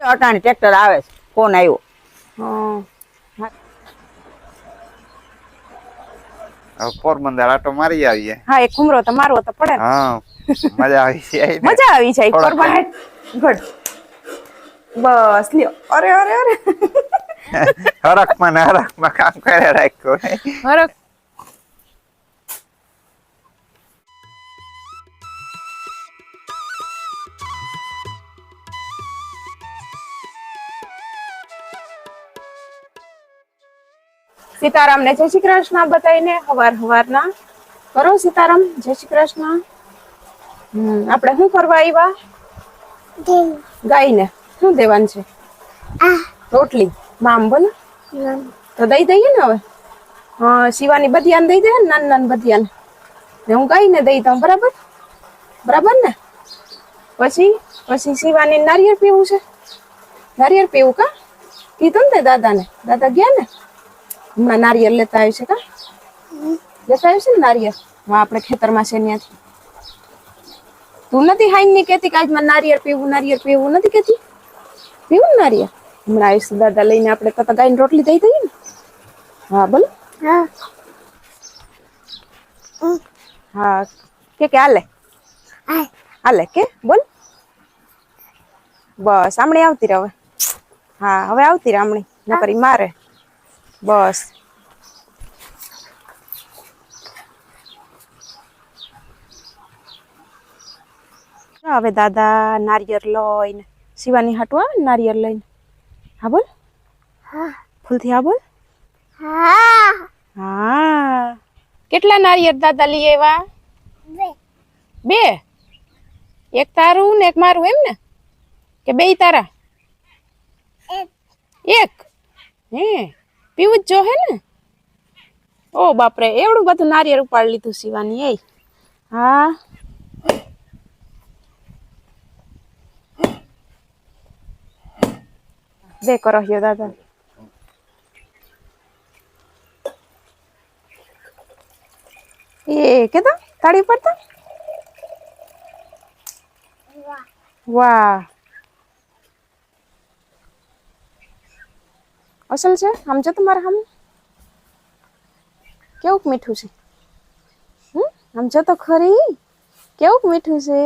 અટાણી tractor આવે છે. Phone આવ્યો. પોરબંદર આટો મારી આવીએ. હા એક ઘુમરો તો મારવો તો પડે હા મજા આવી જાય મજા આવી જાય. થોડાક ગુડ બસ લ્યો. અરે અરે અરે. હરખમાં ને કામ કરે રાખ્યું. હરખ સીતારામ ને જય શ્રી કૃષ્ણ બતાવીને હવાર હવારના. કરો સીતારામ જય શ્રી કૃષ્ણ. આપણે શું કરવા આવ્યા ગાયને. શું દેવાનું છે? રોટલી. મામ બોલો. તો દઈ દઈએ ને હવે? હા શિવાની બધિયાને દઈ દે ને નાન નાન બધિયાને. ને હું ગાયને દઈ દઉં બરાબર? બરાબર ને? પછી પછી શિવાની નારિયેળ પીવું છે. નારિયેળ પીવું કા? કીધું ને દાદાને. દાદા ગયા ને? હમણાં નારિયેળ લેતા આવ્યું છે કા? લેતા આવ્યું છે ને નારિયેળ? હા આપણે ખેતરમાં છે ત્યાંથી તું નથી હાઈનની કેતી કે આજ મારે નારિયેળ પીવું નારિયેળ પીવું? નથી કેતી પીવું ને નારિયેળ? હમણાં આવીશ દાદા લઈને આપણે તો ગાયને રોટલી દઈ દઈએ ને. હા બોલો. હા. કે કે હાલે? હાલે કે બોલ. બસ આમણે આવતી રહે હવે. હા હવે આવતી રહે આમણી. નકરી મારે. બસ. હવે દાદા નારિયેર લઈને શિવાની હાટું આવે ને નારિયેળ લઈને. હા બોલ. હા. ફૂલથી હા બોલ. હા. કેટલા નારિયેર દાદા લઈ આવ્યા? બે. એક તારું ને એક મારું એમ ને? કે બે તારા? એક? હે. પીવું જ જો હે ને? ઓ બાપરે, એવડું બધું નારિયેળ ઉપાડી લીધું સીવાની એ હા. બે કરો હિયો દાદા. એ, કેતા? તાળી પડતા વાહ. અસલ છે? આમ છે તમારા આમ કેવુંક મીઠું છે? હમ? આમ જો તો ખરી. કેવું મીઠું છે?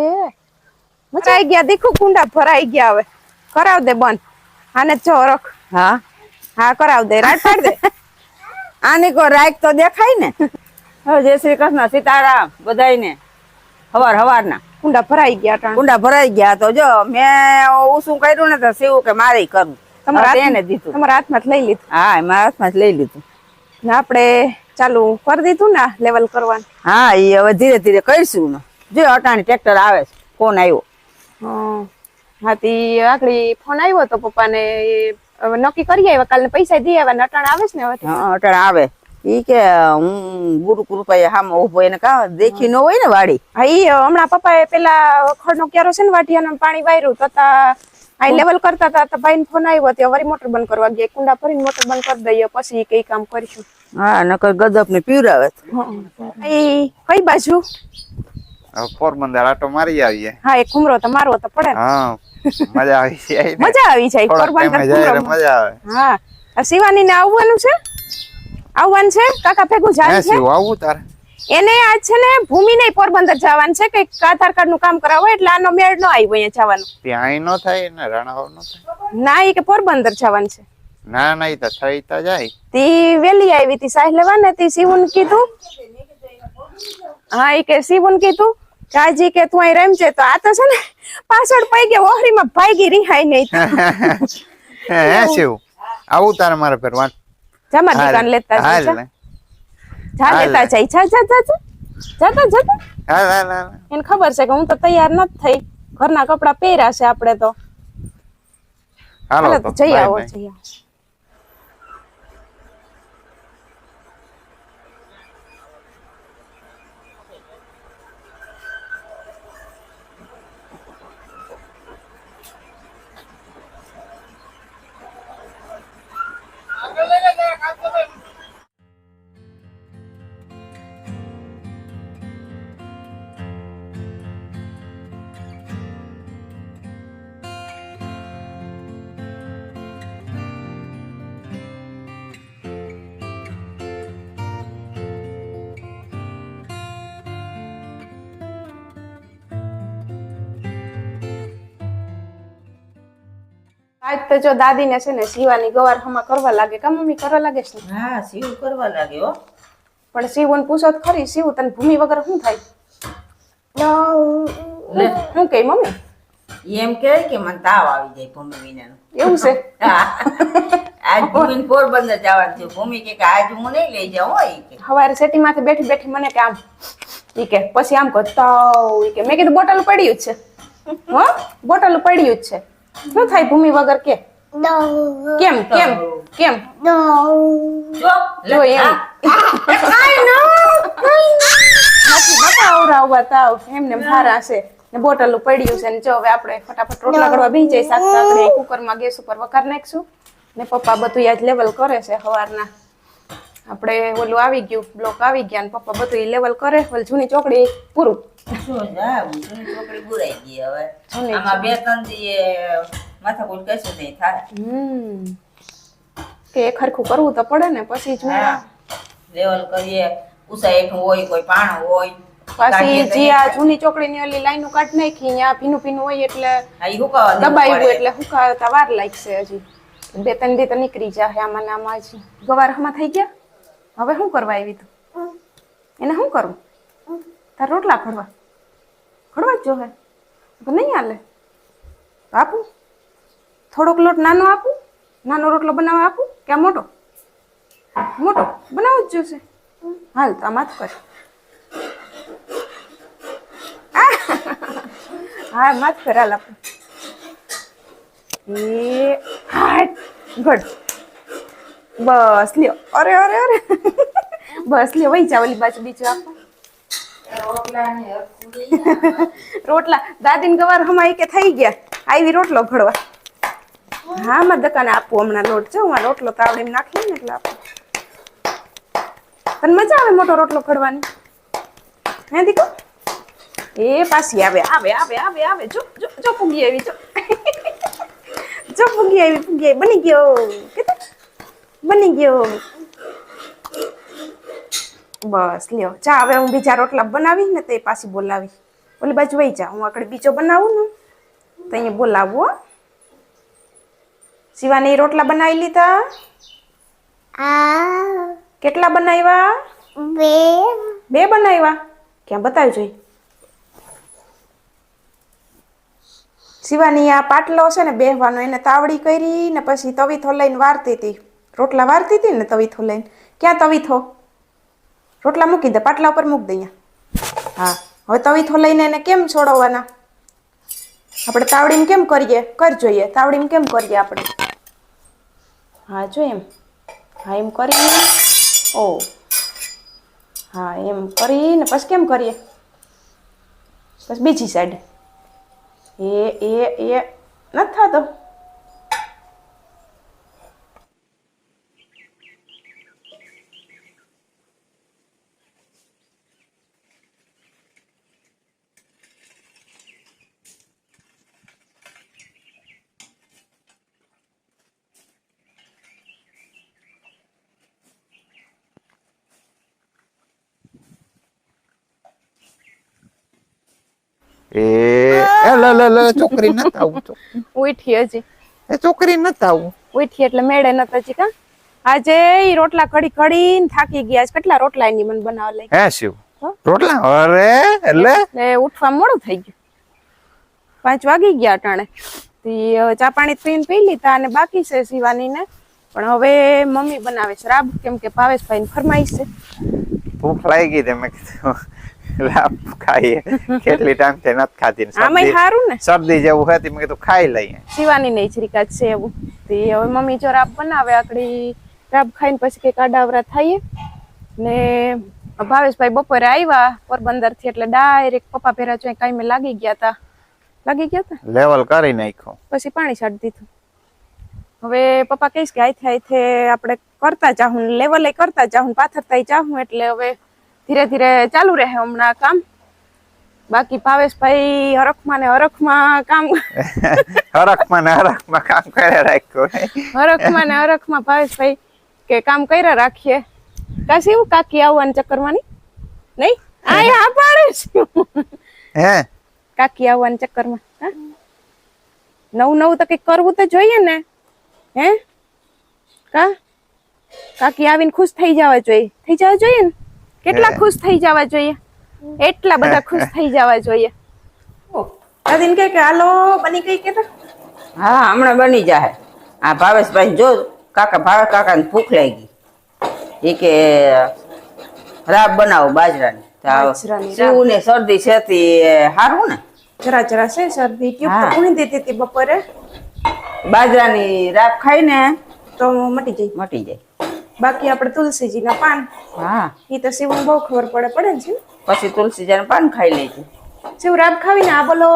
મજા આવી. ગયા. દેખો કુંડા ભરાઈ ગયા હવે. કરાવ દે બંધ. આને જો રખ. હા? હા કરાવ દે. રાખ પાડ દે. આની કો રાખ તો દેખાય ને? હવે જય શ્રી કૃષ્ણ સીતારામ બધાયને. હવાર હવારના. કુંડા ભરાઈ ગયા. કુંડા ભરાઈ ગયા તો જો મેં ઓછું કર્યું ને તો સેવું કે મારે કરવું. તમારા એને દીધું. તમારા હાથમાં લઈ લીધું? હા એ હાથમાં જ લઈ લીધું. ને આપણે ચાલુ કરી દીધું ને લેવલ કરવાનું? હા એ હવે ધીરે ધીરે કરીશું ને. જો અટાણી ટ્રેક્ટર આવે છે ફોન આવ્યો. હા તી આકડી ફોન આવ્યો તો પપ્પાને હવે નક્કી કરી આવ્યા કાલે પૈસા દઈ આવ્યા ને આવે છે ને હવે? આવે. ઈ કે હું ગુરુ કૃપાએ હામાં ઊભો એને કા દેખી ન હોય ને વાડી. હા ઈ હમણાં પપ્પાએ પેલા ખડનો ક્યારો છે ને વાટિયાનું પાણી વાયરું તતા આ લેવલ કરતા હતા તો ભાઈ ફોન આવ્યો ત્યાં વળી મોટર બંધ કરવા ગયા. કુંડા ભરીને મોટર બંધ કરી દઈએ પછી કઈ કામ કરીશું. હા નકર ગદપ ને પીવરાવે કઈ બાજુ? પોરબંદર આટો મારી આવીએ. હા એક ઘુમરો તો મારવો તો પડે. હા મજા આવી જાય મજા આવી જાય પોરબંદર. મજા આવે. હા. આ શિવાની ને આવવાનું છે? આવવાનું છે? કાકા ભેગું જાય છે? તારે? એને આજ છે ને ભૂમિ નહીં પોરબંદર જવાનું છે કંઈક આધાર કાર્ડનું કામ કરાવો એટલે આનો મેળ ન આવ્યો અહીંયા જવાનું. ત્યાં નો થાય ને રણાવ નો થાય? ના એ કે પોરબંદર જવાનું છે. ના ના એ તો થઈ તો જાય. તી વેલી આવી તી સાહેબ લેવા ને તી શિવન કીધું. હા એ કે શિવન કીધું કાજી કે તું અહીં રમજે તો આ તો છે ને પાછળ પડી ગયા ઓહરીમાં ભાગી રિહાઈ નહીં હે શિવ આવું તારે મારે ફેર વાત જમા દુકાન લેતા હાલ જા લેતા જાય જા જા જા જાતા જતા હા હા હાલ એને ખબર છે કે હું તો તૈયાર નથી થઈ. ઘરના કપડા પહેર્યા છે આપણે તો. હાલો જઈ આવો જઈ આવો. આજ તો જો દાદીને છે ને શિવાની ગવાર હમા કરવા લાગે. કા મમ્મી કરવા લાગે છે? હા સીવ કરવા લાગ્યો પણ શિવન પૂછો તો ખરી શિવ તને ભૂમિ વગર શું થાય? શું કે મમ્મી? એમ કે કે મને તાવ આવી જાય ભૂમિ વિનાનો. એવું છે? આજ ભૂમિ પોરબંદર જવાનું છે. ભૂમિ કે આજ હું નહીં લઈ જાઉં હોય કે સવારે સેટી માંથી બેઠી બેઠી મને કે આમ ઈ કે પછી આમ કહો તાવ ઈ કે મેં કીધું બોટલ પડ્યું જ છે. હો? બોટલ પડ્યું જ છે. શું થાય ભૂમિ વગર કે? કેમ કેમ કેમ? જો એમ. નથી બતાવરાવવા તાવ એમને ભારા છે. ને બોટલ પડ્યું છે ને જો હવે આપણે ફટાફટ રોટલા કરવા બેસી જઈ શાક કાકડી કુકરમાં ગેસ ઉપર વઘાર નાખશું. ને પપ્પા બધું આજ લેવલ કરે છે સવારના. આપણે ઓલું આવી ગયું બ્લોક આવી ગયા ને પપ્પા બધું લેવલ કરે. ઓલી જૂની ચોકડી પૂરું. કે એક કરવું તો પડે ને પછી જ લેવલ કરીએ. ઉષા એકનું હોય કોઈ પાણું હોય. પાછી જે આ જૂની ચોકડીની ઓલી લાઈનો કાઢ નાખી અહીંયા ભીનું ભીનું હોય એટલે દબાયું એટલે હુકાતા વાર લાગશે હજી. બે ત્રણ દી તો નીકળી જાય આમાં આમાં હજી ગવાર હમા થઈ ગયા? હવે શું કરવા આવી તું? એને શું કરવું તાર રોટલા ખડવા ખડવા જ જોહે નહીં હાલે. આપું. થોડોક લોટ નાનો આપું. નાનો રોટલો બનાવવા આપું કે આ મોટો? મોટો? બનાવો જ જોશે. હાલ તો આ માથ કર હા, માથ કર હાલ આપું. એ, હાટ. ગડ બસ લ્યો. અરે અરે અરે. બસ લ્યો, વહી જા ઓલી બાજુ બીજું આપો. રોટલા દાદીને ગવાર હમણાં કે થઈ ગયા. આવી રોટલો ઘડવા હા માં દકાને આપું હમણાં લોટ. છે હું રોટલો તાવડી નાખી ને એટલે આપું. તને મજા આવે મોટો રોટલો ઘડવાની હે, દીકો? એ પાછી આવે આવે આવે આવે આવે. જો જો જો પૂગી આવી, જો. જો પૂગી આવી પૂગી આવી. બની ગયો. બની ગયો. બસ લ્યો. જા હવે હું બીજા રોટલા બનાવી ને તે પાછી બોલાવી ઓલી બાજુ વહી જા. હું આગળ બીજો બનાવું ને તો અહીંયા બોલાવું હો. એ રોટલા બનાવી લીધા? કેટલા બનાવ્યા? બે. બનાવ્યા? ક્યાં બતાવી જોઈ શિવાની આ પાટલો છે ને બેહવાનો એને તાવડી કરી ને પછી તવીથો લઈને વારતી હતી. રોટલા વારતી હતી ને તવીથો લઈને? ક્યાં તવીથો રોટલા મૂકી દે, પાટલા ઉપર મૂકી દઈએ હા, હવે તવીથો લઈને એને કેમ છોડવાના? આપણે તાવડીમાં કેમ કરીએ? કર જોઈએ તાવડીમાં કેમ કરીએ આપણે? હા, જો એમ. હા, એમ કરીને. ઓ. હા, એમ કરીને, પછી કેમ કરીએ? પછી બીજી સાઈડ એ એ એ. નથી થતો. એ એ લે લે લે છોકરી નથી આવું છો- ઉઠી હજી. એ છોકરી નથી આવું. ઉઠી એટલે મેળે નતા હજી કા? આજે ઈ રોટલા કડી કડીને થાકી ગયા કેટલા રોટલા એની મને બનાવવા લઈ હે શિવ. રોટલા? અરે એટલે? એટલે ઉઠવા મોડું થઈ ગયું. પાંચ વાગી ગયા અટાણે. ચા પાણી પીને પી લીધા અને બાકી છે શિવાની ને પણ હવે મમ્મી બનાવે છે. રાબ કેમ કે ભાવેશભાઈ ફરમાઈ છે. ભૂખ લાગી ગઈ મેં કીધું. લાપ ખાઈએ કેટલી ટાઈમથી નથી ખાધી આમાંય સારું ને? શરદી જેવું હતી મેં કીધું ખાઈ લઈએ. શિવાની નહીં છરીકા છે એવું. તે હવે મમ્મી જો રાબ બનાવે આકડી રાબ ખાઈને પછી કંઈક આડાવરા થઈએ. ને ભાવેશભાઈ બપોરે આવ્યા પોરબંદરથી એટલે ડાયરેક્ટ પપ્પા ભેરા જો કાંઈ લાગી ગયા તા. લાગી ગયા તા? લેવલ કરી નાખ્યો. પછી પાણી છાડી દીધું. હવે પપ્પા કહીશ કે આઈથે આઈથે આપણે કરતા ચાહું લેવલે કરતા ચાહું પાથરતા ચાહું એટલે હવે ધીરે ધીરે ચાલુ રહે હમણાં કામ. બાકી ભાવેશભાઈ હરખમાં ને હરખમાં કામ હરખમાં ને હરખમાં કામ કર્યા રાખ્યું હરખમાં ને હરખમાં ભાવેશભાઈ કે કામ કર્યા રાખીએ. કાશી એવું કાકી આવવાની ચક્કરમાં નહીં? નહીં આ હા પાડે છે. હે? કાકી આવવાની ચક્કરમાં નવું નવું તો કંઈક કરવું તો જોઈએ ને. હે? કા? કાકી આવીને ખુશ થઈ જવા જોઈએ. થઈ જવા જોઈએ ને? કેટલા ખુશ થઈ જવા જોઈએ? એટલા બધા ખુશ થઈ જવા જોઈએ. દાદીને કહે કે હાલો બની ગઈ કે હા હમણાં બની જાય આ ભાવેશભાઈ જો કાકા ભાવે કાકા ભૂખ લાગી. એ કે રાબ બનાવો બાજરાની. બાજરાની રાબ. શિવ ને શરદી છે સારું ને? જરા જરા છે શરદી. ટ્યુબ ઉણી દીધી હતી બપોરે. બાજરાની રાબ ખાઈને તો મટી જાય મટી જાય. બાકી આપણે તુલસીજીના પાન હા એ તો શિવને બહુ ખબર પડે પડે ને શિવ પછી તુલસી જાને પાન ખાઈ લેજો શિવ રાબ ખાવીને આ બોલો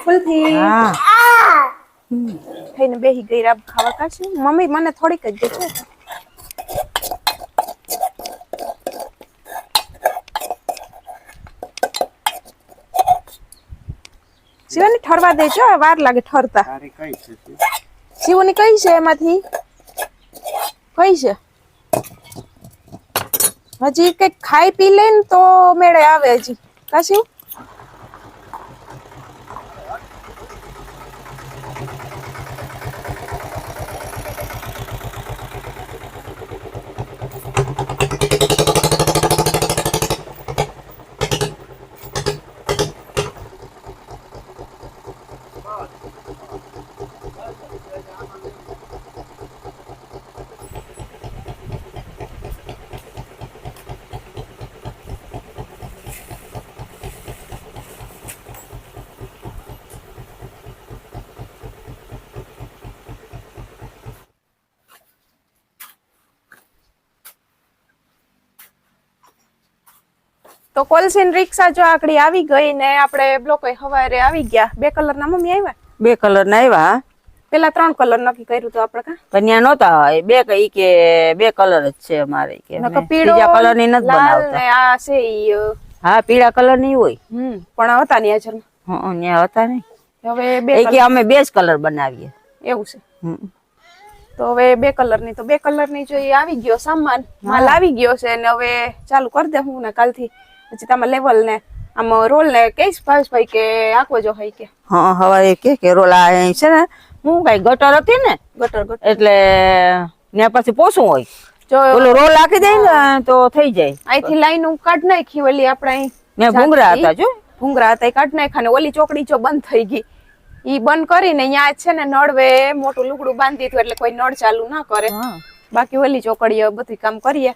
ફૂલથી હા થઈને બેહી ગઈ રાબ ખાવા કાશે મમ્મી મને થોડીક જ છે શિવાની ઠરવા દેજો વાર લાગે ઠરતા શિવની કઈ છે એમાંથી કઈ છે. હજી કંઈક ખાઈ પી લે ને તો મેળે આવે હજી. કા તો કોલસીન રિક્ષા જો આકડી આવી ગઈ ને આપણે બ્લોકો હવારે આવી ગયા. બે કલર ના મમ્મી આવ્યા? બે કલર ના આવ્યા પેલા ત્રણ કલર નક્કી કર્યું તો આપણે કા? ત્યાં નહોતા બે કઈ કે બે કલર જ છે અમારે કે ત્રીજા કલરની નથી બનાવતા. આ છે હા પીળા કલરની હોય. પણ હતા ની હાજર હં, ત્યાં હતા નહીં હવે બે કે અમે બે જ કલર બનાવીએ. એવું છે. તો હવે બે કલરની તો બે કલરની જો એ આવી ગયો સામાન. માલ આવી ગયો છે ને હવે ચાલુ કરી દે હું ને કાલથી. પછી તમે લેવલ ને આમ રોલ ને કહીશ ભાવેશભાઈ કે આખો જો હોય કે. હા હવે કે કે રોલા અહીં છે ને. હું કઈ ગટર હતી ને ગટર ગટર એટલે ત્યાં પછી પોસું હોય. જો ઓલો રોલ આખી દઈ ને તો થઈ જાય. અહીંથી લાઈન કાઢ નાખી ઓલી આપણે અહીં ને ભૂંગરા હતા જો. ભૂંગરા હતા એ કાઢ નાખ્યા ને ઓલી ચોકડી જો બંધ થઈ ગઈ. ઈ બંધ કરીને અહીંયા છે ને નળવે મોટું લુગડું બાંધી દીધું એટલે કોઈ નળ ચાલુ ના કરે. બાકી ઓલી ચોકડીએ બધું કામ કરીએ.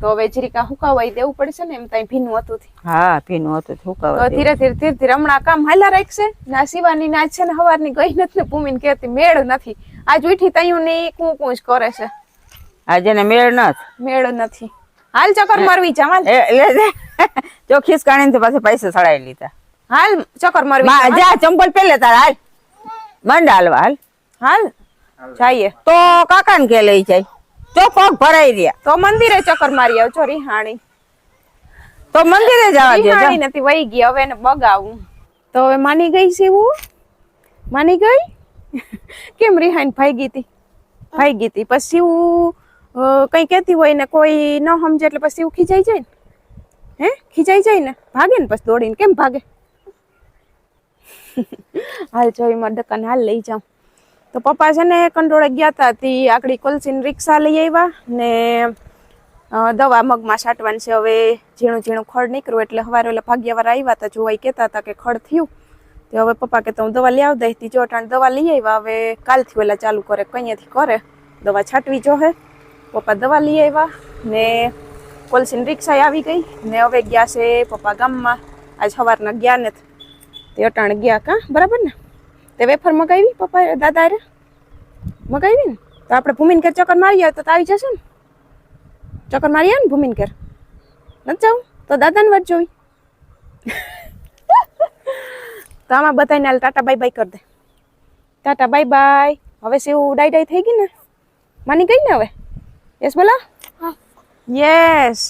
તો હવે જરીકા હુકાવાઈ દેવું પડશે ને એમ ત્યાં ભીનું હતું હા ભીનું હતું તો ધીરે ધીરે ધીરે ધીરે હમણાં કામ હાલા રાખશે. ના શિવાની ના છે ને હવારની ગઈ નથી ને ભૂમિને કહેતી મેળ નથી. આજ ઉઠી તયું ને કું કું જ કરે છે. આજે ને મેળ નથી મેળ નથી. હાલ ચક્કર મારવી જા હાલ. એ એટલે ચોખીસ ખિસકાણી પાસે પૈસા સડાઈ લીધા. હાલ ચક્કર મારવી જા, ચંપલ પહેલે તાર હાલ. મંડ હાલવા હાલ. હાલ. જઈએ. તો કાકા ને કે લઈ જાય. તો પગ ભરાઈ રહ્યા. તો મંદિરે ચક્કર મારી આવજો રિહાણી. તો મંદિરે જવા દે રિહાણી નથી વહી ગઈ હવે એને બગાવું. તો હવે માની ગઈ છે હું માની ગઈ? કેમ રિહાણી ભાઈ ગઈ હતી? ભાગી હતી. પછી હું કઈ કહેતી હોય ને કોઈ ન સમજે એટલે પછી હું ખીજાઈ જાય ને. હે? ખીજાઈ જાય ને? ભાગે ને પછી દોડીને? કેમ ભાગે? હાલ જોઈ મારા દુકાન હાલ લઈ જાઉં. તો પપ્પા છે ને કંડોળે ગયા હતા તી આકડી કોલસીન રિક્ષા લઈ આવ્યા ને દવા મગમાં છાંટવાની છે. હવે ઝીણું ઝીણું ખડ નીકળ્યું એટલે હવારે ઓલા ભાગ્યવાળા આવ્યા હતા જોવાઈ કહેતા હતા કે ખડ થયું. તો હવે પપ્પા કે હું દવા લઈ આવ દઈ તી જો અટાણ દવા લઈ આવ્યા. હવે કાલથી ઓલા ચાલુ કરે કઈયાથી કરે. દવા છાંટવી જો હે. પપ્પા દવા લઈ આવ્યા ને કોલસીન રિક્ષા આવી ગઈ ને હવે ગયા છે પપ્પા ગામમાં. આજ સવારના ગયા નથી તે અટાણે ગયા કાં? બરાબર ને? તે વેફર મગાવી પપ્પા દાદા રે મગાવી ને? તો આપણે ભૂમિન ઘેર ચક્કર મારી આવે તો તો આવી જશે ને? ચક્કર મારી આવે ને ભૂમિન ઘેર? નથી જાઉં તો દાદાને વાત જોઈ. તો આમાં બધાને હાલ ટાટા બાય બાય કરી દે. Tata bye bye. હવે સેવું ડાઈ ડાઈ થઈ ગઈ ને? માની ગઈ ને હવે? યસ બોલા? યસ.